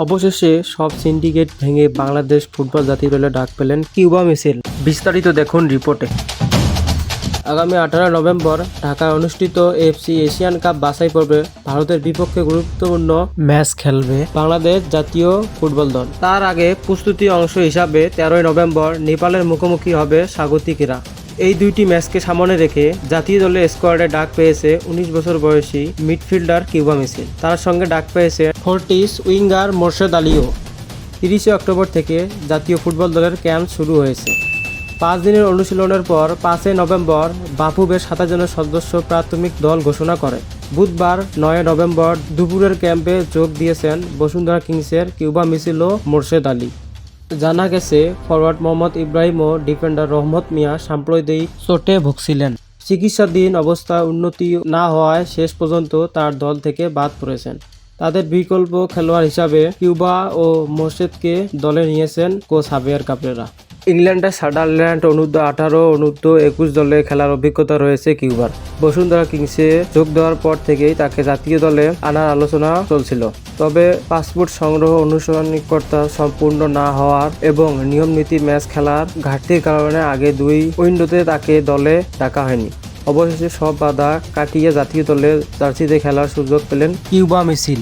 অবশেষে সব সিন্ডিকেট ভেঙে বাংলাদেশ ফুটবল জাতীয় দলে ডাক পেলেন কিউবা মিছিল। বিস্তারিত দেখুন রিপোর্টে। আগামী আঠারো নভেম্বর ঢাকায় অনুষ্ঠিত এফসি এশিয়ান কাপ বাছাই পর্বে ভারতের বিপক্ষে গুরুত্বপূর্ণ ম্যাচ খেলবে বাংলাদেশ জাতীয় ফুটবল দল। তার আগে প্রস্তুতি অংশ হিসাবে তেরোই নভেম্বর নেপালের মুখোমুখি হবে স্বাগতিকেরা। এই দুইটি ম্যাচকে সামনে রেখে জাতীয় দলের স্কোয়াডে ডাক পেয়েছে উনিশ বছর বয়সী মিডফিল্ডার কিউবা মিছিল তার সঙ্গে ডাক পেয়েছে ফোর্টিস উইঙ্গার মোর্শেদ আলীও। তিরিশে অক্টোবর থেকে জাতীয় ফুটবল দলের ক্যাম্প শুরু হয়েছে। পাঁচ দিনের অনুশীলনের পর পাঁচই নভেম্বর বাফুবের সাতাশ জনের সদস্য প্রাথমিক দল ঘোষণা করে। বুধবার নয় নভেম্বর দুপুরের ক্যাম্পে যোগ দিয়েছেন বসুন্ধরা কিংসের কিউবা মিছিল ও মোর্শেদ আলী। জানা গেছে ফরওয়ার্ড মোহাম্মদ ইব্রাহিম ও ডিফেন্ডার রহমত মিয়া সাম্প্রতিক চোটে ভুগছিলেন। চিকিৎসাধীন অবস্থা উন্নতি না হওয়ায় শেষ পর্যন্ত তার দল থেকে বাদ পড়েছেন। তাদের বিকল্প খেলোয়াড় হিসাবে কিউবা ও মোর্শেদকে দলে নিয়েছেন কোচ হাবিয়ার কাপড়েরা ইংল্যান্ডের সাদারল্যান্ড অনূর্ধ্ব আঠারো, অনূর্ধ্ব একুশ দলে খেলার অভিজ্ঞতা রয়েছে কিউবার। বসুন্ধরা কিংসে যোগ দেওয়ার পর থেকেই তাকে জাতীয় দলে আনার আলোচনা চলছিল। তবে পাসপোর্ট সংগ্রহ অনুসরণকর্তা সম্পূর্ণ না হওয়ার এবং নিয়ম নীতি ম্যাচ খেলার ঘাটতির কারণে আগে দুই উইন্ডোতে তাকে দলে ডাকা হয়নি। অবশেষে সব বাধা কাটিয়ে জাতীয় দলে জার্সিতে খেলার সুযোগ পেলেন কিউবা মিছিল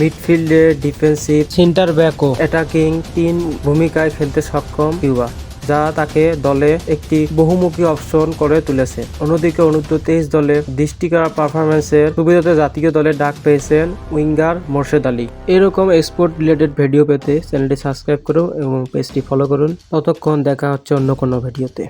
মিডফিল্ডে ডিফেন্সিভ সেন্টার ব্যাক ও অ্যাটাকিং তিন ভূমিকায় খেলতে সক্ষম কিউবা যা তাকে দলে একটি বহুমুখী অপশন করে তুলেছে। অন্যদিকে অনূর্ধ্ব তেইশ দলের দৃষ্টিকরা পারফরমেন্সের সুবিধাতে জাতীয় দলে ডাক পেয়েছেন উইঙ্গার মোর্শেদ আলী। এরকম স্পোর্ট রিলেটেড ভিডিও পেতে চ্যানেলটি সাবস্ক্রাইব করুন এবং পেজটি ফলো করুন। ততক্ষণ দেখা হচ্ছে অন্য কোনো ভিডিওতে